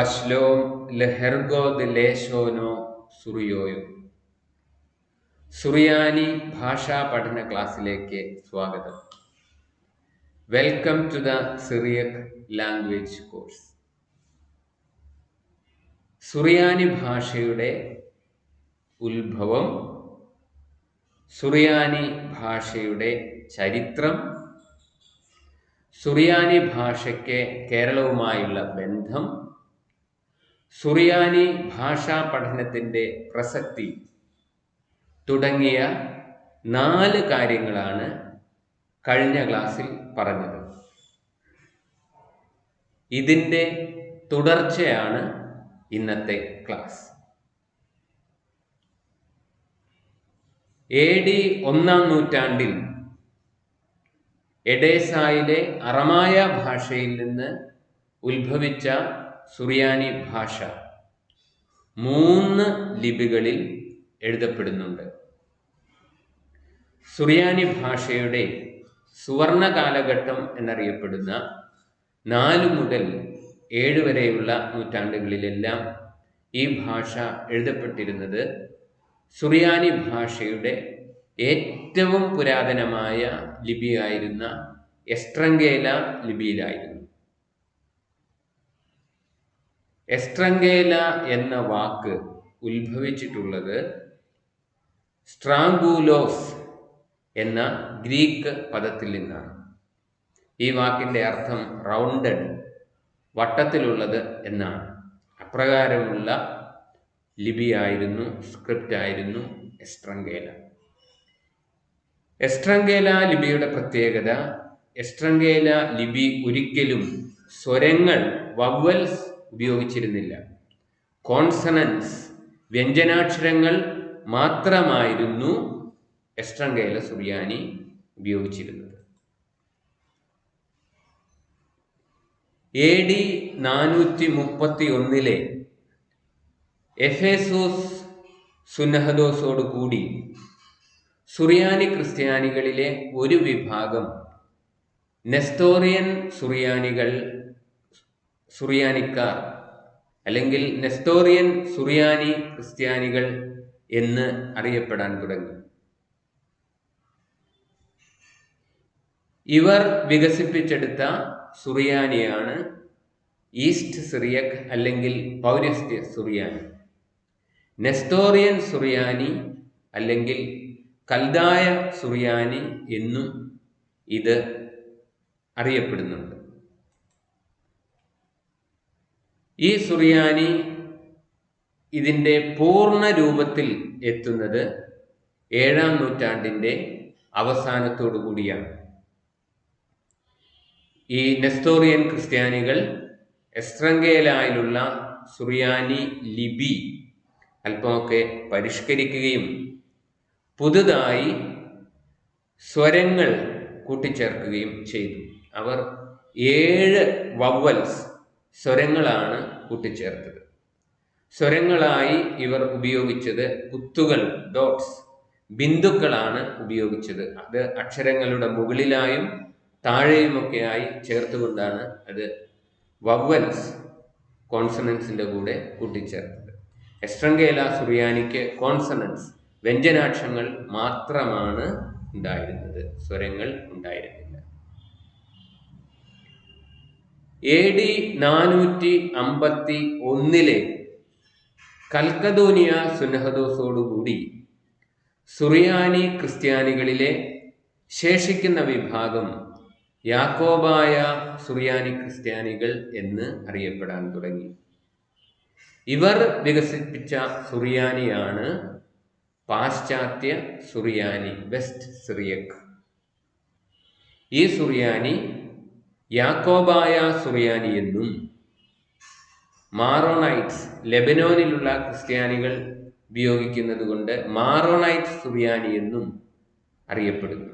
തോ ബശ്ലോം ലഹെർഗോദ് ലേശോനോ സുറിയോയോ. സുറിയാനി ഭാഷാ പഠന ക്ലാസ്സിലേക്ക് സ്വാഗതം. Welcome to the Syriac language course. സുറിയാനി ഭാഷയുടെ ഉത്ഭവം സുറിയാനി ഭാഷയുടെ ചരിത്രം സുറിയാനി ഭാഷയ്ക്ക് കേരളവുമായുള്ള ബന്ധം സുറിയാനി ഭാഷാ പഠനത്തിന്റെ പ്രസക്തി തുടങ്ങിയ നാല് കാര്യങ്ങളാണ് കഴിഞ്ഞ ക്ലാസ്സിൽ പറഞ്ഞത്. ഇതിന്റെ തുടർച്ചയാണ് ഇന്നത്തെ ക്ലാസ്. എ ഡി ഒന്നാം നൂറ്റാണ്ടിൽ എഡേസായിലെ അറമായ ഭാഷയിൽ നിന്ന് ഉത്ഭവിച്ച സുറിയാനി ഭാഷ മൂന്ന് ലിപികളിൽ എഴുതപ്പെടുന്നുണ്ട്. സുറിയാനി ഭാഷയുടെ സുവർണ കാലഘട്ടം എന്നറിയപ്പെടുന്ന നാല് മുതൽ ഏഴ് വരെയുള്ള നൂറ്റാണ്ടുകളിലെല്ലാം ഈ ഭാഷ എഴുതപ്പെട്ടിരുന്നത് സുറിയാനി ഭാഷയുടെ ഏറ്റവും പുരാതനമായ ലിപിയായിരുന്ന എസ്ട്രങ്കേല ലിപിയിലായിരുന്നു. എസ്ട്രങ്കേല എന്ന വാക്ക് ഉത്ഭവിച്ചിട്ടുള്ളത് സ്ട്രാങ്കൂലോസ് എന്ന ഗ്രീക്ക് പദത്തിൽ നിന്നാണ്. ഈ വാക്കിന്റെ അർത്ഥം റൗണ്ടഡ് വട്ടത്തിലുള്ളത് എന്നാണ്. അപ്രകാരമുള്ള ലിപിയായിരുന്നു സ്ക്രിപ്റ്റ് ആയിരുന്നു എസ്ട്രങ്കേല എസ്ട്രങ്കേല ലിപിയുടെ പ്രത്യേകത എസ്ട്രങ്കേല ലിപി ഒരിക്കലും സ്വരങ്ങൾ വവൽസ് ഉപയോഗിച്ചിരുന്നില്ല. കോൺസണൻസ് വ്യഞ്ജനാക്ഷരങ്ങൾ മാത്രമായിരുന്നു എസ്ട്രങ്കേല സുറിയാനി ഉപയോഗിച്ചിരുന്നത്. എ ഡി നാനൂറ്റി മുപ്പത്തി ഒന്നിലെ എഫേസോസ് സുന്നഹദോസോട് കൂടി സുറിയാനി ക്രിസ്ത്യാനികളിലെ ഒരു വിഭാഗം നെസ്തോറിയൻ സുറിയാനികൾ സുറിയാനിക്കാർ അല്ലെങ്കിൽ നെസ്തോറിയൻ സുറിയാനി ക്രിസ്ത്യാനികൾ എന്ന് അറിയപ്പെടാൻ തുടങ്ങി. ഇവർ വികസിപ്പിച്ചെടുത്ത സുറിയാനിയാണ് ഈസ്റ്റ് സിറിയക് അല്ലെങ്കിൽ പൗരസ്ത്യ സുറിയാനി. നെസ്തോറിയൻ സുറിയാനി അല്ലെങ്കിൽ കൽദായ സുറിയാനി എന്നും ഇത് അറിയപ്പെടുന്നുണ്ട്. ഈ സുറിയാനി ഇതിന്റെ പൂർണ രൂപത്തിൽ എത്തുന്നത് ഏഴാം നൂറ്റാണ്ടിന്റെ അവസാനത്തോടു കൂടിയാണ്. ഈ നെസ്തോറിയൻ ക്രിസ്ത്യാനികൾ എസ്ട്രങ്കേലായിലുള്ള സുറിയാനി ലിപി അല്പമൊക്കെ പരിഷ്കരിക്കുകയും പുതുതായി സ്വരങ്ങൾ കൂട്ടിച്ചേർക്കുകയും ചെയ്തു. അവർ ഏഴ് വവ്വൽസ് സ്വരങ്ങളാണ് കൂട്ടിച്ചേർത്തത്. സ്വരങ്ങളായി ഇവർ ഉപയോഗിച്ചത് കുത്തുകൾ ഡോട്ട്സ്. ബിന്ദുക്കളാണ് ഉപയോഗിച്ചത്. അത് അക്ഷരങ്ങളുടെ മുകളിലായും താഴെയുമൊക്കെയായി ചേർത്തുകൊണ്ടാണ് അത് വവ്വൽസ് കോൺസണൻസിന്റെ കൂടെ കൂട്ടിച്ചേർത്തത്. എസ്ട്രങ്കേല സുറിയാനിക്ക് കോൺസണൻസ് വ്യഞ്ജനാക്ഷങ്ങൾ മാത്രമാണ് ഉണ്ടായിരുന്നത്. സ്വരങ്ങൾ ഉണ്ടായിരുന്നില്ല. എ ഡി നാനൂറ്റി അമ്പത്തി ഒന്നിലെ കൽക്കദോനിയ സുന്നഹദോസോടുകൂടി സുറിയാനി ക്രിസ്ത്യാനികളിലെ ശേഷിക്കുന്ന വിഭാഗം യാക്കോബായ സുറിയാനി ക്രിസ്ത്യാനികൾ എന്ന് അറിയപ്പെടാൻ തുടങ്ങി. ഇവർ വികസിപ്പിച്ച സുറിയാനിയാണ് പാശ്ചാത്യ സുറിയാനി വെസ്റ്റ് സിറിയക് ഈ സുറിയാനി യാക്കോബായ സുറിയാനി എന്നും മാറോണൈറ്റ്സ് ലെബനോനിലുള്ള ക്രിസ്ത്യാനികൾ ഉപയോഗിക്കുന്നത് കൊണ്ട് മാറോണൈറ്റ് സുറിയാനി എന്നും അറിയപ്പെടുന്നു.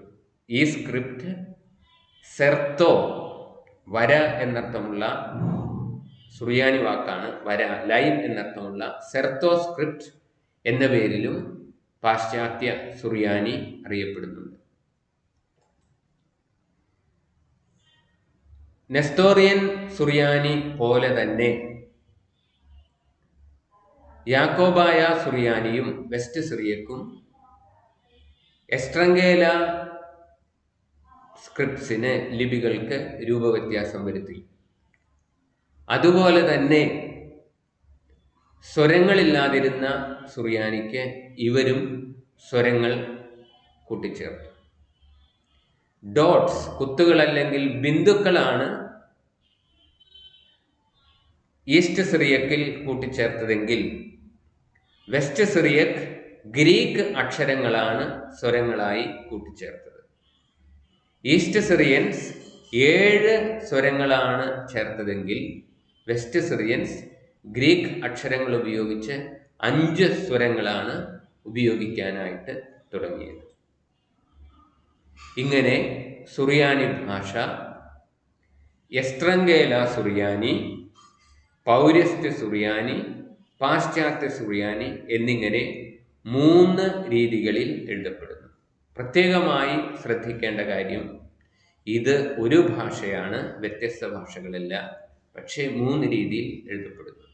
ഈ സ്ക്രിപ്റ്റ് സെർത്തോ വര എന്നർത്ഥമുള്ള സുറിയാനി വാക്കാണ്. വര ലൈൻ എന്നർത്ഥമുള്ള സെർത്തോ സ്ക്രിപ്റ്റ് എന്ന പേരിലും പാശ്ചാത്യ സുറിയാനി അറിയപ്പെടുന്നുണ്ട് നെസ്തോറിയൻ സുറിയാനി പോലെ തന്നെ. യാക്കോബായ സുറിയാനിയും വെസ്റ്റ് സിറിയക്കും എസ്ട്രങ്കേല സ്ക്രിപ്റ്റ്സിന് ലിപികൾക്ക് രൂപവ്യത്യാസം വരുത്തി. അതുപോലെ തന്നെ സ്വരങ്ങളില്ലാതിരുന്ന സുറിയാനിക്ക് ഇവരും സ്വരങ്ങൾ കൂട്ടിച്ചേർത്തു. ഡോട്ട്സ് കുത്തുകൾ അല്ലെങ്കിൽ ബിന്ദുക്കളാണ് ഈസ്റ്റ് സിറിയക്കിൽ കൂട്ടിച്ചേർത്തതെങ്കിൽ. വെസ്റ്റ് സിറിയക് ഗ്രീക്ക് അക്ഷരങ്ങളാണ് സ്വരങ്ങളായി കൂട്ടിച്ചേർത്തത്. ഈസ്റ്റ് സിറിയൻസ് ഏഴ് സ്വരങ്ങളാണ് ചേർത്തതെങ്കിൽ വെസ്റ്റ് സിറിയൻസ് ഗ്രീക്ക് അക്ഷരങ്ങൾ ഉപയോഗിച്ച് അഞ്ച് സ്വരങ്ങളാണ് ഉപയോഗിക്കാനായിട്ട് തുടങ്ങിയത്. ഇങ്ങനെ സുറിയാനി ഭാഷ എസ്ട്രങ്കേല സുറിയാനി പൗരസ്ത്യ സുറിയാനി പാശ്ചാത്യ സുറിയാനി എന്നിങ്ങനെ മൂന്ന് രീതികളിൽ എഴുതപ്പെടുന്നു. പ്രത്യേകമായി ശ്രദ്ധിക്കേണ്ട കാര്യം ഇത് ഒരു ഭാഷയാണ് വ്യത്യസ്ത ഭാഷകളല്ല പക്ഷേ മൂന്ന് രീതിയിൽ എഴുതപ്പെടുന്നു.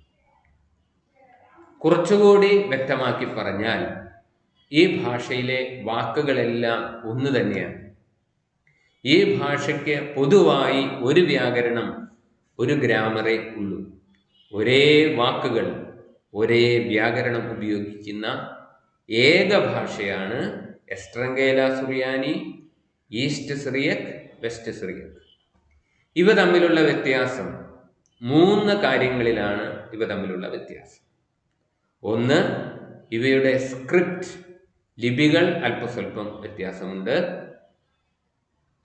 കുറച്ചുകൂടി വ്യക്തമാക്കി പറഞ്ഞാൽ ഈ ഭാഷയിലെ വാക്കുകളെല്ലാം ഒന്ന് തന്നെയാണ്. ഈ ഭാഷയ്ക്ക് പൊതുവായി ഒരു വ്യാകരണം ഒരു ഗ്രാമറേ ഉള്ളൂ. ഒരേ വാക്കുകൾ ഒരേ വ്യാകരണം ഉപയോഗിക്കുന്ന ഏക ഭാഷയാണ് എസ്ട്രങ്കേല സുറിയാനി ഈസ്റ്റ് സിറിയക് വെസ്റ്റ് സിറിയക്. ഇവ തമ്മിലുള്ള വ്യത്യാസം മൂന്ന് കാര്യങ്ങളിലാണ് ഇവ തമ്മിലുള്ള വ്യത്യാസം. ഒന്ന് ഇവയുടെ സ്ക്രിപ്റ്റ് ലിപികൾ അല്പസ്വല്പം വ്യത്യാസമുണ്ട്.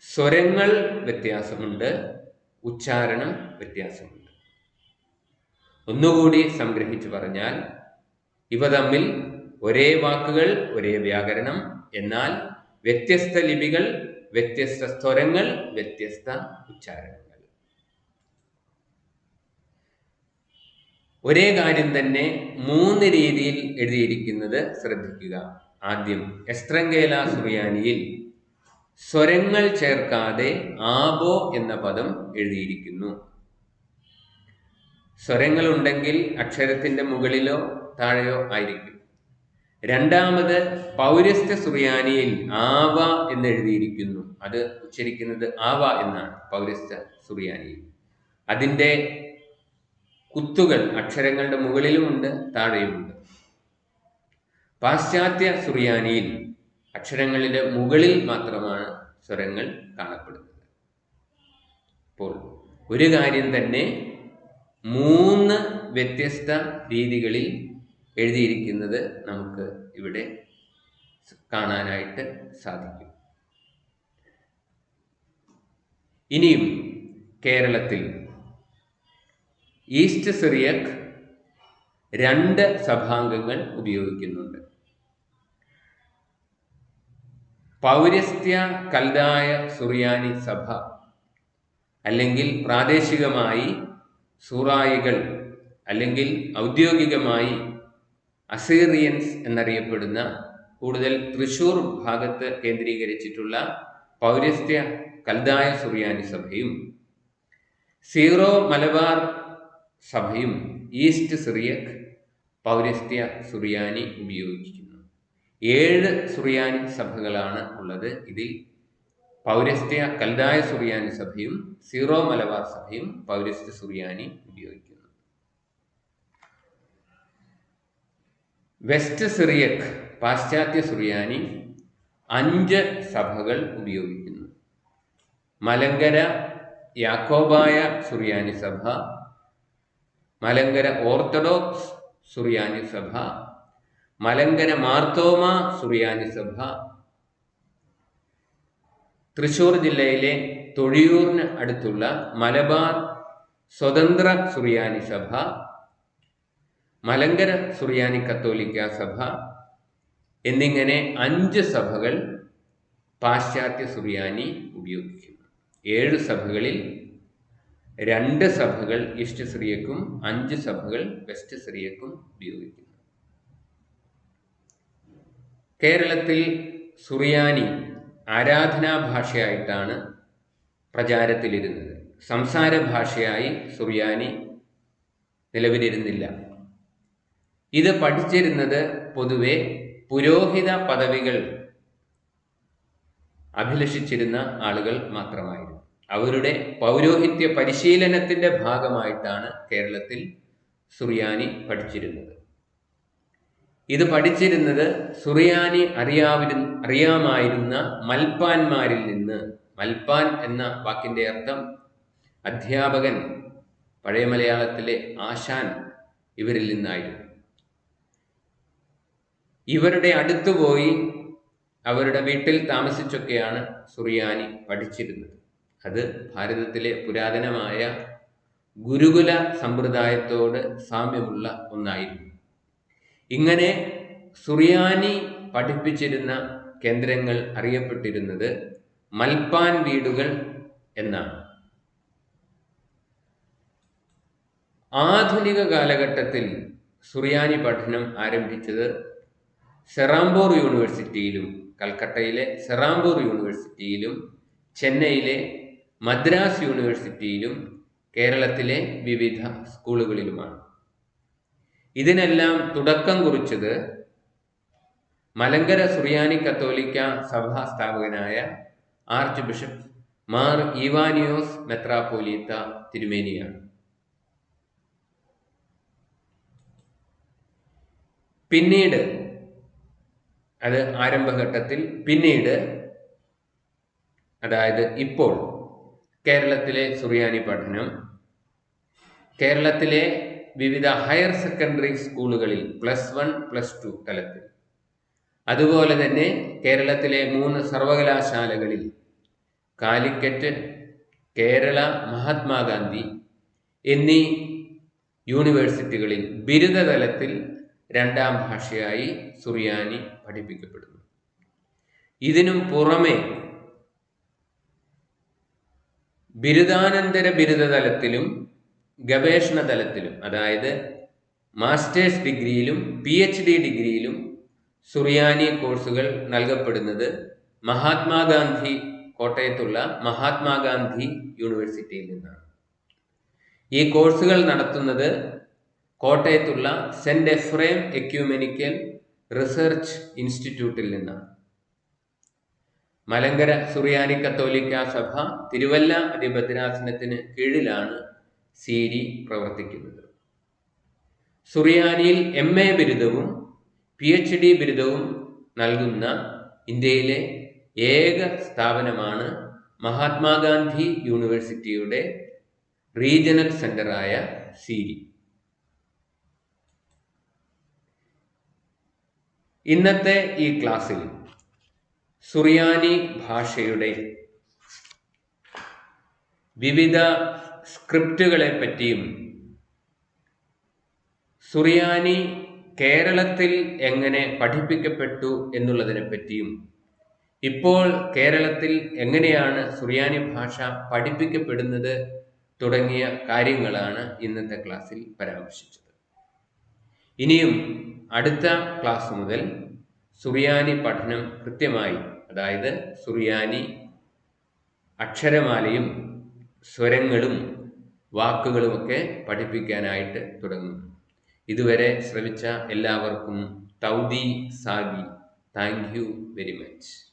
സ്വരങ്ങൾ വ്യത്യാസമുണ്ട്. ഉച്ചാരണം വ്യത്യാസമുണ്ട്. ഒന്നുകൂടി സംഗ്രഹിച്ചു പറഞ്ഞാൽ ഇവ തമ്മിൽ ഒരേ വാക്കുകൾ ഒരേ വ്യാകരണം. എന്നാൽ വ്യത്യസ്ത ലിപികൾ വ്യത്യസ്ത സ്വരങ്ങൾ വ്യത്യസ്ത ഉച്ചാരണങ്ങൾ. ഒരേ കാര്യം തന്നെ മൂന്ന് രീതിയിൽ എഴുതിയിരിക്കുന്നത് ശ്രദ്ധിക്കുക. ആദ്യം എസ്ത്രങ്കേല സുറിയാനിയിൽ സ്വരങ്ങൾ ചേർക്കാതെ ആബോ എന്ന പദം എഴുതിയിരിക്കുന്നു. സ്വരങ്ങൾ ഉണ്ടെങ്കിൽ അക്ഷരത്തിന്റെ മുകളിലോ താഴെയോ ആയിരിക്കും. രണ്ടാമത് പൗരസ്ത്യ സുറിയാനിയിൽ ആവ എന്ന് എഴുതിയിരിക്കുന്നു. അത് ഉച്ചരിക്കുന്നത് ആവ എന്നാണ് പൗരസ്ത്യ സുറിയാനിയിൽ. അതിന്റെ കുത്തുകൾ അക്ഷരങ്ങളുടെ മുകളിലുമുണ്ട് താഴെയുമുണ്ട് പാശ്ചാത്യ സുറിയാനിയിൽ അക്ഷരങ്ങളുടെ മുകളിൽ മാത്രമാണ് സ്വരങ്ങൾ കാണപ്പെടുന്നത്. അപ്പോൾ ഒരു കാര്യം തന്നെ മൂന്ന് വ്യത്യസ്ത രീതികളിൽ എഴുതിയിരിക്കുന്നത് നമുക്ക് ഇവിടെ കാണാനായിട്ട് സാധിക്കും. ഇനിയും കേരളത്തിൽ ഈസ്റ്റ് സിറിയക് രണ്ട് സഭാംഗങ്ങൾ ഉപയോഗിക്കുന്നുണ്ട്. പൗരസ്ത്യ കൽദായ സുറിയാനി സഭ അല്ലെങ്കിൽ പ്രാദേശികമായി സൂറായികൾ അല്ലെങ്കിൽ ഔദ്യോഗികമായി അസീറിയൻസ് എന്നറിയപ്പെടുന്ന കൂടുതൽ തൃശൂർ ഭാഗത്ത് കേന്ദ്രീകരിച്ചിട്ടുള്ള പൗരസ്ത്യ കൽദായ സുറിയാനി സഭയും സീറോ മലബാർ സഭയും ഈസ്റ്റ് സിറിയക് പൗരസ്ത്യ സുറിയാനി ഉപയോഗിക്കുന്നു. ഏഴ് സുറിയാനി സഭകളാണ് ഉള്ളത്. ഇതിൽ പൗരസ്ത്യ കൽദായ സുറിയാനി സഭയും സീറോ മലബാർ സഭയും പൗരസ്ത്യ സുറിയാനി ഉപയോഗിക്കുന്നു. വെസ്റ്റ് സിറിയക് പാശ്ചാത്യ സുറിയാനി അഞ്ച് സഭകൾ ഉപയോഗിക്കുന്നു. മലങ്കര യാക്കോബായ സുറിയാനി സഭ മലങ്കര ഓർത്തഡോക്സ് സുറിയാനി സഭ മലങ്കര മാർത്തോമ സുറിയാനി സഭ തൃശൂർ ജില്ലയിലെ തൊഴിയൂറിന് അടുത്തുള്ള മലബാർ സ്വതന്ത്ര സുറിയാനി സഭ മലങ്കര സുറിയാനി കത്തോലിക്ക സഭ എന്നിങ്ങനെ അഞ്ച് സഭകൾ പാശ്ചാത്യ സുറിയാനി ഉപയോഗിക്കുന്നു. ഏഴ് സഭകളിൽ രണ്ട് സഭകൾ ഈസ്റ്റ് സിറിയക്കും അഞ്ച് സഭകൾ വെസ്റ്റ് സിറിയക്കും ഉപയോഗിക്കുന്നു. കേരളത്തിൽ സുറിയാനി ആരാധനാ ഭാഷയായിട്ടാണ് പ്രചാരത്തിലിരുന്നത്. സംസാര ഭാഷയായി സുറിയാനി നിലവിലിരുന്നില്ല. ഇത് പഠിച്ചിരുന്നത് പൊതുവെ പുരോഹിത പദവികൾ അഭിലഷിച്ചിരുന്ന ആളുകൾ മാത്രമായിരുന്നു. അവരുടെ പൗരോഹിത്യ പരിശീലനത്തിന്റെ ഭാഗമായിട്ടാണ് കേരളത്തിൽ സുറിയാനി പഠിച്ചിരുന്നത്. ഇത് പഠിച്ചിരുന്നത് സുറിയാനി അറിയാവിരു അറിയാമായിരുന്ന മൽപ്പാന്മാരിൽ നിന്ന്. മൽപ്പാൻ എന്ന വാക്കിന്റെ അർത്ഥം അധ്യാപകൻ പഴയ മലയാളത്തിലെ ആശാൻ ഇവരിൽ നിന്നായിരുന്നു. ഇവരുടെ അടുത്തുപോയി അവരുടെ വീട്ടിൽ താമസിച്ചൊക്കെയാണ് സുറിയാനി പഠിച്ചിരുന്നത്. അത് ഭാരതത്തിലെ പുരാതനമായ ഗുരുകുല സമ്പ്രദായത്തോട് സാമ്യമുള്ള ഒന്നായിരുന്നു. ഇങ്ങനെ സുറിയാനി പഠിപ്പിച്ചിരുന്ന കേന്ദ്രങ്ങൾ അറിയപ്പെട്ടിരുന്നത് മൽപ്പാൻ വീടുകൾ എന്നാണ്. ആധുനിക കാലഘട്ടത്തിൽ സുറിയാനി പഠനം ആരംഭിച്ചത് സെറാംബോർ യൂണിവേഴ്സിറ്റിയിലും കൽക്കട്ടയിലെ സെറാംബോർ യൂണിവേഴ്സിറ്റിയിലും ചെന്നൈയിലെ മദ്രാസ് യൂണിവേഴ്സിറ്റിയിലും കേരളത്തിലെ വിവിധ സ്കൂളുകളിലുമാണ്. ഇതിനെല്ലാം തുടക്കം കുറിച്ചത് മലങ്കര സുറിയാനി കത്തോലിക്ക സഭാ സ്ഥാപകനായ ആർച്ച് ബിഷപ്പ് മാർ ഇവാനിയോസ് മെത്രാപോലീത്ത തിരുമേനിയാണ്. പിന്നീട് അത് ആരംഭഘട്ടത്തിൽ പിന്നീട് അതായത് ഇപ്പോൾ കേരളത്തിലെ സുറിയാനി പഠനം കേരളത്തിലെ വിവിധ ഹയർ സെക്കൻഡറി സ്കൂളുകളിൽ പ്ലസ് വൺ പ്ലസ് ടു തലത്തിൽ. അതുപോലെ തന്നെ കേരളത്തിലെ മൂന്ന് സർവകലാശാലകളിൽ കാലിക്കറ്റ് കേരള മഹാത്മാഗാന്ധി എന്നീ യൂണിവേഴ്സിറ്റികളിൽ ബിരുദതലത്തിൽ രണ്ടാം ഭാഷയായി സുറിയാനി പഠിപ്പിക്കപ്പെടുന്നു. ഇതിനും പുറമെ ബിരുദാനന്തര ബിരുദ തലത്തിലും ഗവേഷണ തലത്തിലും അതായത് മാസ്റ്റേഴ്സ് ഡിഗ്രിയിലും പി എച്ച് ഡി ഡിഗ്രിയിലും സുറിയാനി കോഴ്സുകൾ നൽകപ്പെടുന്നത് മഹാത്മാഗാന്ധി കോട്ടയത്തുള്ള മഹാത്മാഗാന്ധി യൂണിവേഴ്സിറ്റിയിൽ നിന്നാണ്. ഈ കോഴ്സുകൾ നടത്തുന്നത് കോട്ടയത്തുള്ള സെന്റ് എഫ്രേം എക്യുമെനിക്കൽ റിസർച്ച് ഇൻസ്റ്റിറ്റ്യൂട്ടിൽ നിന്നാണ്. മലങ്കര സുറിയാനി കത്തോലിക്ക സഭ തിരുവല്ല അതിഭദ്രാസനത്തിന് കീഴിലാണ് സീരി പ്രവർത്തിക്കുന്നത്. സുറിയാനിയിൽ എം എ ബിരുദവും പി എച്ച് ഡി ബിരുദവും നൽകുന്ന ഇന്ത്യയിലെ ഏക സ്ഥാപനമാണ് മഹാത്മാഗാന്ധി യൂണിവേഴ്സിറ്റിയുടെ റീജിയണൽ സെന്ററായ സീരി. ഇന്നത്തെ ഈ ക്ലാസ്സിൽ സുറിയാനി ഭാഷയുടെ വിവിധ സ്ക്രിപ്റ്റുകളെ പറ്റിയും സുറിയാനി കേരളത്തിൽ എങ്ങനെ പഠിപ്പിക്കപ്പെട്ടു എന്നുള്ളതിനെ പറ്റിയും ഇപ്പോൾ കേരളത്തിൽ എങ്ങനെയാണ് സുറിയാനി ഭാഷ പഠിപ്പിക്കപ്പെടുന്നത് തുടങ്ങിയ കാര്യങ്ങളാണ് ഇന്നത്തെ ക്ലാസ്സിൽ പരാമർശിച്ചത്. ഇനിയും അടുത്ത ക്ലാസ് മുതൽ സുറിയാനി പഠനം കൃത്യമായി. അതായത് സുറിയാനി അക്ഷരമാലയും സ്വരങ്ങളും വാക്കുകളുമൊക്കെ പഠിപ്പിക്കാനായിട്ട് തുടങ്ങും ഇതുവരെ ശ്രമിച്ച എല്ലാവർക്കും തൗദി Sagi. Thank you very much.